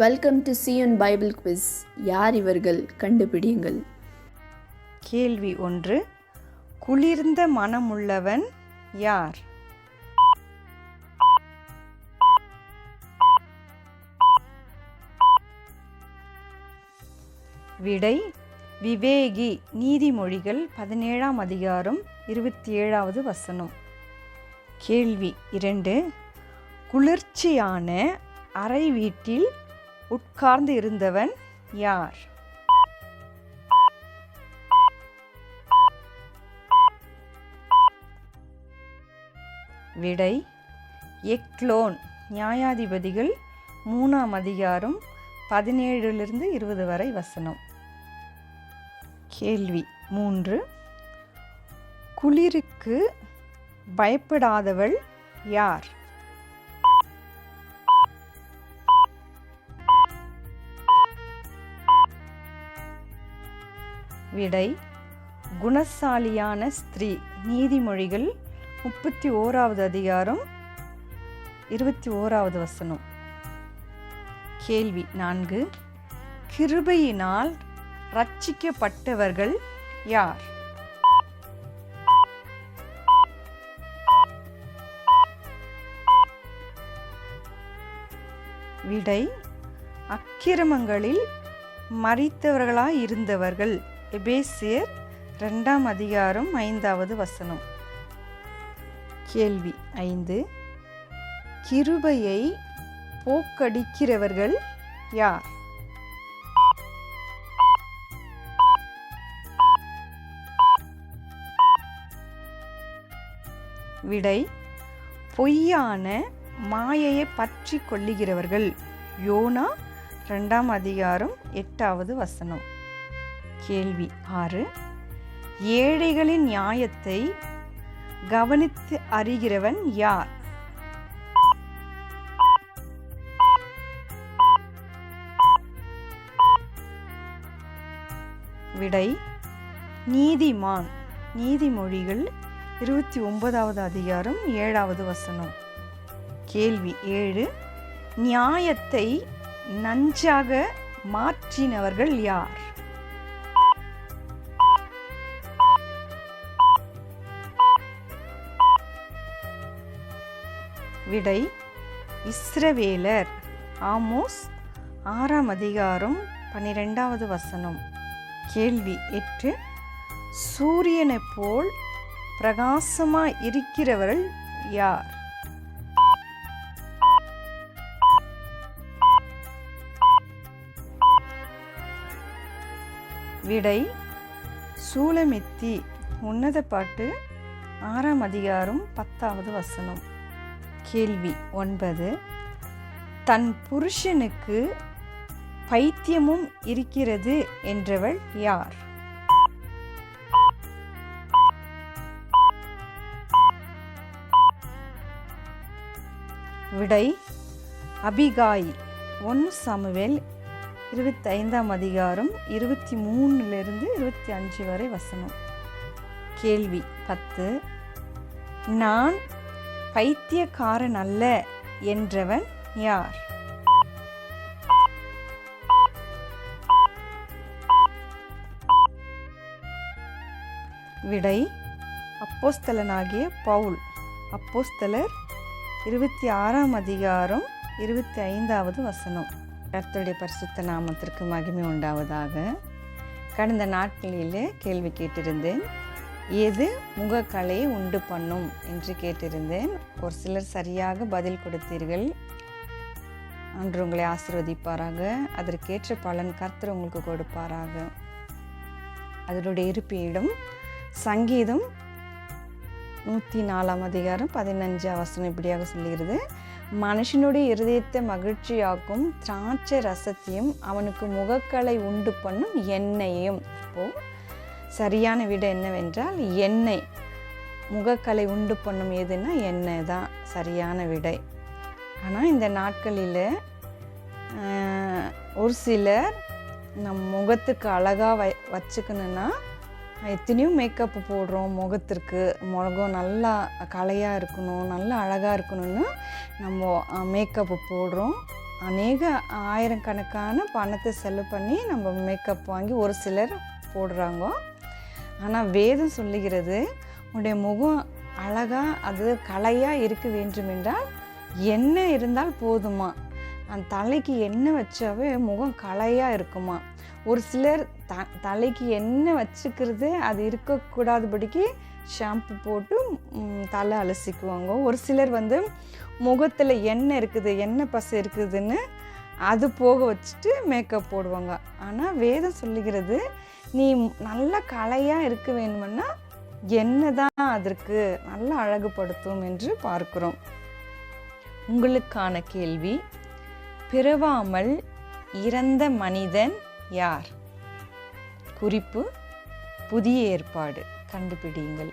Welcome to Zion Bible quiz யார் இவர்கள்? கண்டுபிடியுங்கள். கேள்வி ஒன்று குளிர்ந்த மனமுள்ளவன் யார்? விடை விவேகி நீதிமொழிகள் பதினேழாம் அதிகாரம் இருபத்தி ஏழாவது வசனம். கேள்வி இரண்டு குளிர்ச்சியான அறை வீட்டில் உட்கார்ந்து இருந்தவன் யார்? விடை எக்லோன் நியாயாதிபதிகள் மூணாம் அதிகாரம் பதினேழுலிருந்து இருபது வரை வசனம். கேள்வி மூன்று. குளிருக்கு பயப்படாதவள் யார்? விடை குணசாலியான ஸ்திரீ நீதிமொழிகள் முப்பத்தி ஓராவது அதிகாரம் இருபத்தி ஓராவது வசனம். கேள்வி நான்கு கிருபையினால் ரட்சிக்கப்பட்டவர்கள் யார்? விடை அக்கிரமங்களில் மறித்தவர்களாய் இருந்தவர்கள் எபேசியர் ரெண்டாம் அதிகாரம் ஐந்தாவது வசனம். கேள்வி ஐந்து. கிருபையை போக்கடிக்கிறவர்கள் யார்? விடை பொய்யான மாயையை பற்றி கொள்ளுகிறவர்கள். யோனா ரெண்டாம் அதிகாரம் எட்டாவது வசனம். கேள்வி ஆறு. ஏழைகளின் நியாயத்தை கவனித்து அறிகிறவன் யார்? விடை நீதிமான். நீதிமொழிகள் இருபத்தி ஒன்பதாவது அதிகாரம் ஏழாவது வசனம். கேள்வி ஏழு. நியாயத்தை நஞ்சாக மாற்றினவர்கள் யார்? விடை இஸ்ரவேலர். ஆமோஸ் ஆறாம் அதிகாரம் பன்னிரெண்டாவது வசனம். கேள்வி எட்டு. சூரியனைப் போல் பிரகாசமாக இருக்கிறவர்கள் யார்? விடை சூலமித்தி. உன்னத பாட்டு ஆறாம் அதிகாரம் பத்தாவது வசனம். கேள்வி ஒன்பது. தன் புருஷனுக்கு பைத்தியமும் இருக்கிறது என்றவள் யார்? விடை அபிகாய். ஒன்று சமுவேல் இருபத்தி ஐந்தாம் அதிகாரம் இருபத்தி மூணுலேருந்து இருபத்தி அஞ்சு வரை வசனம். கேள்வி பத்து. நான் பைத்தியக்காரன் அல்ல என்றவன் யார்? விடை அப்போஸ்தலனாகிய பவுல். அப்போஸ்தலர் இருபத்தி ஆறாம் அதிகாரம் இருபத்தி ஐந்தாவது வசனம். கர்த்தருடைய பரிசுத்த நாமத்திற்கு மகிமை உண்டாவதாக. கடந்த நாட்களில் கேள்வி கேட்டிருந்தேன். எது முகக்கலையை உண்டு பண்ணும் என்று கேட்டிருந்தேன். ஒரு சிலர் சரியாக பதில் கொடுத்தீர்கள். அன்று உங்களை ஆசிர்வதிப்பாராக. அதற்கேற்ற பலன் கர்த்தர் உங்களுக்கு கொடுப்பாராக. அதனுடைய இருப்பிடம் சங்கீதம் நூற்றி நாலாம் அதிகாரம் பதினஞ்சாம் வசனம் இப்படியாக சொல்லுகிறது. மனுஷனுடைய இருதயத்தை மகிழ்ச்சியாக்கும் திராட்சை ரசத்தையும் அவனுக்கு முகக்கலை உண்டு பண்ணும் எண்ணெயையும். இப்போது சரியான விட என்னவென்றால் எண்ணெய். முகக்கலை உண்டு பண்ணும் எதுன்னா எண்ணெய் தான் சரியான விடை. ஆனால் இந்த நாட்களில் ஒரு சிலர் நம் முகத்துக்கு அழகாக வை வச்சுக்கணுன்னா எத்தனையோ மேக்கப் போடுறோம் முகத்திற்கு. முகம் நல்லா கலையாக இருக்கணும் நல்லா அழகாக இருக்கணும்னு நம்ம மேக்கப்பு போடுறோம். அநேக ஆயிரக்கணக்கான பணத்தை செலவு பண்ணி நம்ம மேக்கப் வாங்கி ஒரு சிலர் போடுறாங்க. ஆனால் வேதம் சொல்லுகிறது உன்னுடைய முகம் அழகாக அது கலையாக இருக்க வேண்டுமென்றால் எண்ணெய் இருந்தால் போதுமா? அந்த தலைக்கு எண்ணெய் வச்சாவே முகம் கலையாக இருக்குமா? ஒரு சிலர் த தலைக்கு எண்ணெய் வச்சுக்கிறது அது இருக்கக்கூடாதபடிக்கு ஷாம்பு போட்டு தலை அலசிக்குவாங்க. ஒரு சிலர் வந்து முகத்தில் எண்ணெய் இருக்குது எண்ணெய் பசை இருக்குதுன்னு அது போக வச்சுட்டு மேக்கப் போடுவாங்க. ஆனால் வேதம் சொல்லுகிறது நீ நல்ல கலையாக இருக்க வேணுமென்னா என்ன தான் அதற்கு நல்லா அழகுபடுத்தும் என்று பார்க்கிறோம். உங்களுக்கான கேள்வி பிறவாமல் இறந்த மனிதன் யார்? குறிப்பு புதிய ஏற்பாடு. கண்டுபிடியுங்கள்.